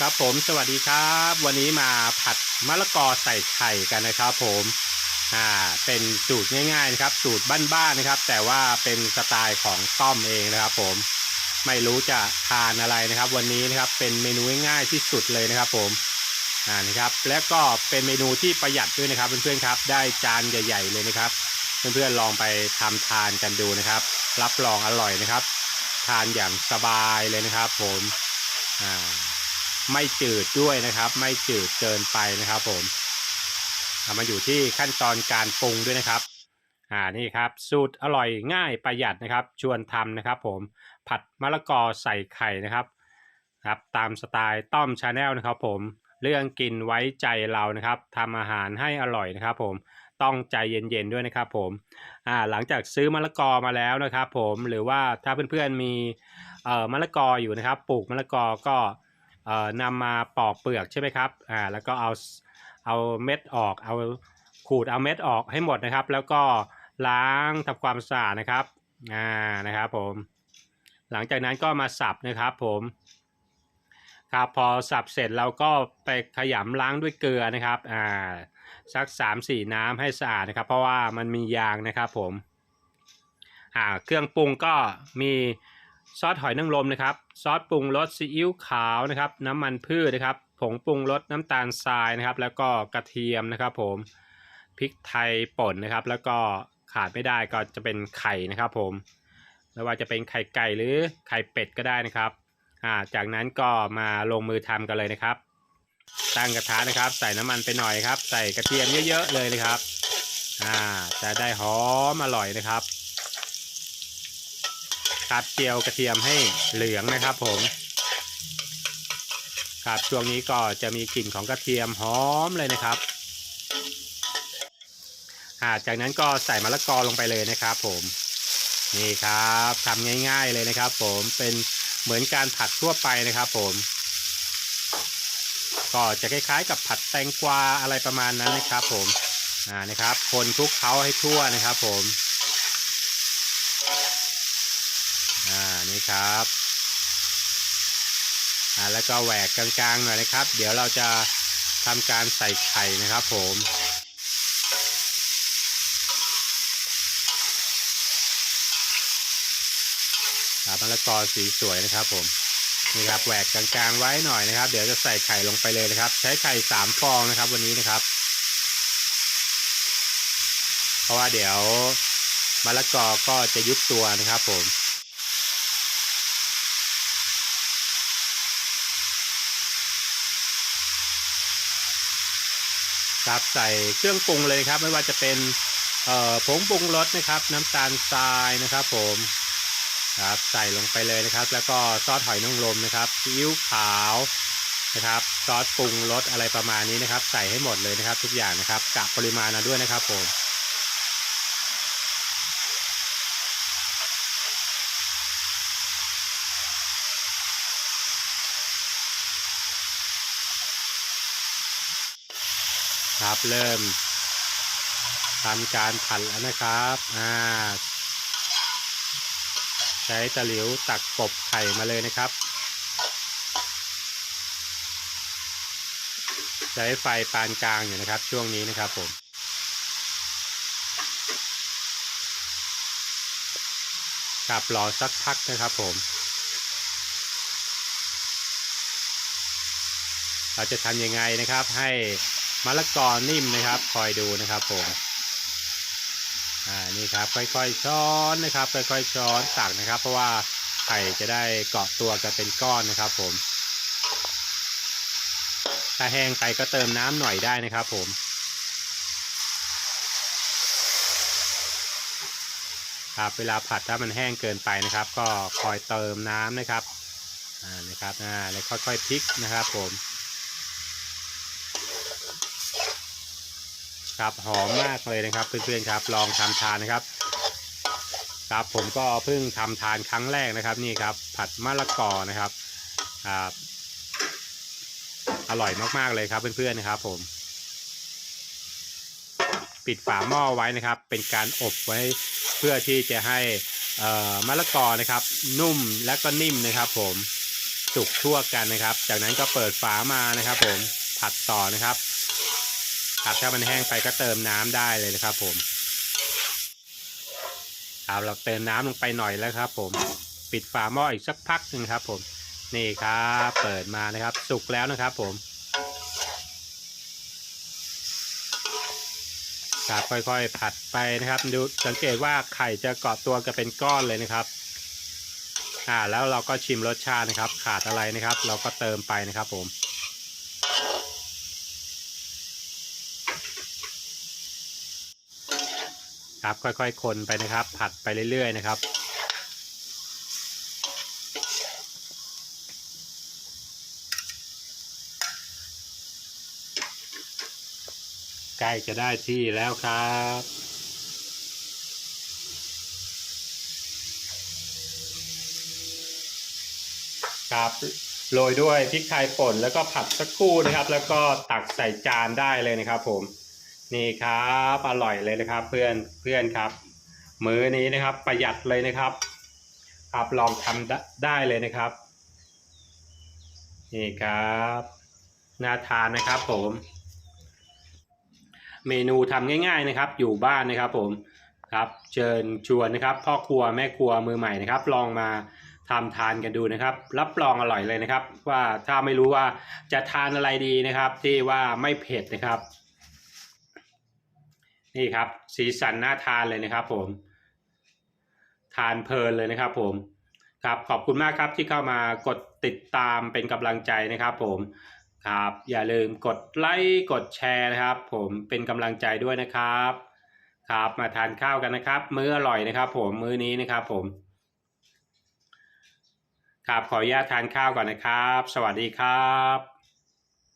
ครับผมสวัสดีครับ วันนี้มาผัดมะละกอใส่ไข่กันนะครับผมอ่าเป็นสูตรง่ายๆนะครับ สูตรบ้านๆนะครับ แต่ว่าเป็นสไตล์ของต้อมเองนะครับผมไม่รู้จะทานอะไรนะครับ วันนี้นะครับเป็นเมนูง่ายๆที่สุดเลยนะครับผมอ่านะครับ และก็เป็นเมนูที่ประหยัดด้วยนะครับ เพื่อนๆครับ ได้จานใหญ่ ๆเลยนะครับ เพื่อนๆลองไปทำทานกันดูนะครับ รับรองอร่อยนะครับ ทานอย่างสบายเลยนะครับ ผมอ่า ไม่จืดด้วยนะครับ ไม่จืดเกินไปนะครับ ผมเอามาอยู่ที่ขั้นตอนการปรุงด้วยนะครับอ่านี่ครับ สูตรอร่อยง่ายประหยัดนะครับ ชวนทำนะครับ ผมผัดมะละกอใส่ไข่นะครับครับ ตามสไตล์ต้อมชาแนลนะครับ ผมเรื่องกินไว้ใจเรานะครับทำอาหารให้อร่อยนะครับ ผมต้องใจเย็นๆด้วยนะครับ ผมอ่าหลังจากซื้อมะละกอมาแล้วนะครับ ผมหรือว่าถ้าเพื่อนๆมีเอ่อมะละกออยู่นะครับ ปลูกมะละกอก็ นำมาปอกเปลือกใช่ไหมครับอ่าแล้วก็เอาเอาเม็ดออกเอาขูดเอาเม็ดออกให้หมดนะครับ แล้วก็ล้างทำความสะอาดนะครับอ่านะครับผมหลังจากนั้นก็มาสับนะครับผมครับพอสับเสร็จเราก็ไปขยำล้างด้วยเกลือนะครับอ่าสักสามสี่น้ำให้สะอาดนะครับ เพราะว่ามันมียางนะครับผมอ่าเครื่องปรุงก็มี ซอสหอยนางรมนะครับซอสปรุงรสซีอิ๊วขาวนะครับ น้ำมันพืชนะครับ ผงปรุงรสน้ำตาลทรายนะครับ แล้วก็กระเทียมนะครับ ผมพริกไทยป่นนะครับ แล้วก็ขาดไม่ได้ก็จะเป็นไข่นะครับ ผมไม่ว่าจะเป็นไข่ไก่หรือไข่เป็ดก็ได้นะครับอ่าจากนั้นก็มาลงมือทำกันเลยนะครับ ตั้งกระทะนะครับ ใส่น้ำมันไปหน่อยครับ ใส่กระเทียมเยอะๆเลยนะครับอ่าจะได้หอมอร่อยนะครับ ครับเจียวกระเทียมให้เหลืองนะครับผม ครับช่วงนี้ก็จะมีกลิ่นของกระเทียมหอมเลยนะครับอ่าจากนั้นก็ใส่มะละกอลงไปเลยนะครับ ผมนี่ครับทำง่าย ๆเลยนะครับ ผมเป็นเหมือนการผัดทั่วไปนะครับ ผมก็จะคล้ายๆกับผัดแตงกวาอะไรประมาณนั้นนะครับ ผมอ่านะครับ คนคลุกเคล้าให้ทั่วนะครับ ผม นี่ครับอ่าแล้วก็แหวกกลางๆหน่อยนะครับ เดี๋ยวเราจะทำการใส่ไข่นะครับผมครับมะละกอสีสวยนะครับผมนี่ครับแหวกกลางๆไว้หน่อยนะครับ เดี๋ยวจะใส่ไข่ลงไปเลยนะครับ ใช้ไข่สามฟองนะครับ วันนี้นะครับ เพราะว่าเดี๋ยวมะละกอก็จะยุบตัวนะครับผม ครับใส่เครื่องปรุงเลยครับ ไม่ว่าจะเป็นผงปรุงรสนะครับ น้ำตาลทรายนะครับ ผมครับใส่ลงไปเลยนะครับ แล้วก็ซอสหอยนางรมนะครับซีอิ๊วขาวนะครับซอสปรุงรสอะไรประมาณนี้นะครับ ใส่ให้หมดเลยนะครับ ทุกอย่างนะครับกะปริมาณนะด้วยนะครับผม ครับ เริ่มทำการผัดแล้วนะครับอ่าใช้ตะหลิวตักกบไข่มาเลยนะครับ ใช้ไฟปานกลางอยู่นะครับ ช่วงนี้นะครับผมครับรอสักพักนะครับผม เราจะทำยังไงนะครับให้ มะละกอนิ่มนะครับ คอยดูนะครับผมอ่านี่ครับ ค่อยๆช้อนนะครับ ค่อยๆช้อนตักนะครับ เพราะว่าไข่จะได้เกาะตัวกันเป็นก้อนนะครับ ผม ถ้าแห้งไปก็เติมน้ำหน่อยได้นะครับ ผมครับเวลาผัดถ้ามันแห้งเกินไปนะครับ ก็คอยเติมน้ำนะครับอ่านะครับอ่าแล้วค่อยๆพลิกนะครับ ผม ครับหอมมากเลยนะครับ เพื่อนๆครับ ลองทำทานนะครับ ครับผมก็เพิ่งทำทานครั้งแรกนะครับ นี่ครับ ผัดมะละกอนะครับครับอร่อยมากๆเลยครับเพื่อนๆนะครับ ผม ปิดฝาหม้อไว้นะครับ เป็นการอบไว้เพื่อที่จะให้อ่อมะละกอนะครับ นุ่มและก็นิ่มนะครับ ผมสุกทั่วกันนะครับ จากนั้นก็เปิดฝามานะครับ ผมผัดต่อนะครับ ผัดถ้ามันแห้งไปก็เติมน้ำได้เลยนะครับ ผมครับเราเติมน้ำลงไปหน่อยแล้วครับ ผมปิดฝาหม้ออีกสักพักหนึ่งครับ ผมนี่ครับเปิดมานะครับ สุกแล้วนะครับ ผมครับค่อยๆผัดไปนะครับดูสังเกตว่าไข่จะเกาะตัวกันเป็นก้อนเลยนะครับอ่าแล้วเราก็ชิมรสชาตินะครับ ขาดอะไรนะครับ เราก็เติมไปนะครับ ผม ครับค่อยๆ คนไปนะครับ ผัดไปเรื่อย ๆ นะครับ ใกล้จะได้ที่แล้วครับครับโรยด้วยพริกไทยป่นแล้วก็ผัดสักครู่นะครับ แล้วก็ตักใส่จานได้เลยนะครับผม นี่ครับอร่อยเลยนะครับเพื่อนเพื่อนครับ มื้อนี้นะครับประหยัดเลยนะครับครับลองทำได้ได้เลยนะครับ นี่ครับน่าทานนะครับผม เมนูทำง่าย ๆนะครับ อยู่บ้านนะครับผมครับเชิญชวนนะครับพ่อครัวแม่ครัวมือใหม่นะครับ ลองมาทำทานกันดูนะครับ รับรองอร่อยเลยนะครับ ว่าถ้าไม่รู้ว่าจะทานอะไรดีนะครับ ที่ว่าไม่เผ็ดนะครับ นี่ครับ สีสันน่าทานเลยนะครับผม ทานเพลินเลยนะครับผมครับขอบคุณมากครับที่เข้ามากดติดตามเป็นกำลังใจนะครับผมครับอย่าลืมกดไลค์กดแชร์นะครับ ผมเป็นกำลังใจด้วยนะครับครับมาทานข้าวกันนะครับ มื้ออร่อยนะครับ ผมมื้อนี้นะครับผมครับขออนุญาตทานข้าวก่อนนะครับ สวัสดีครับ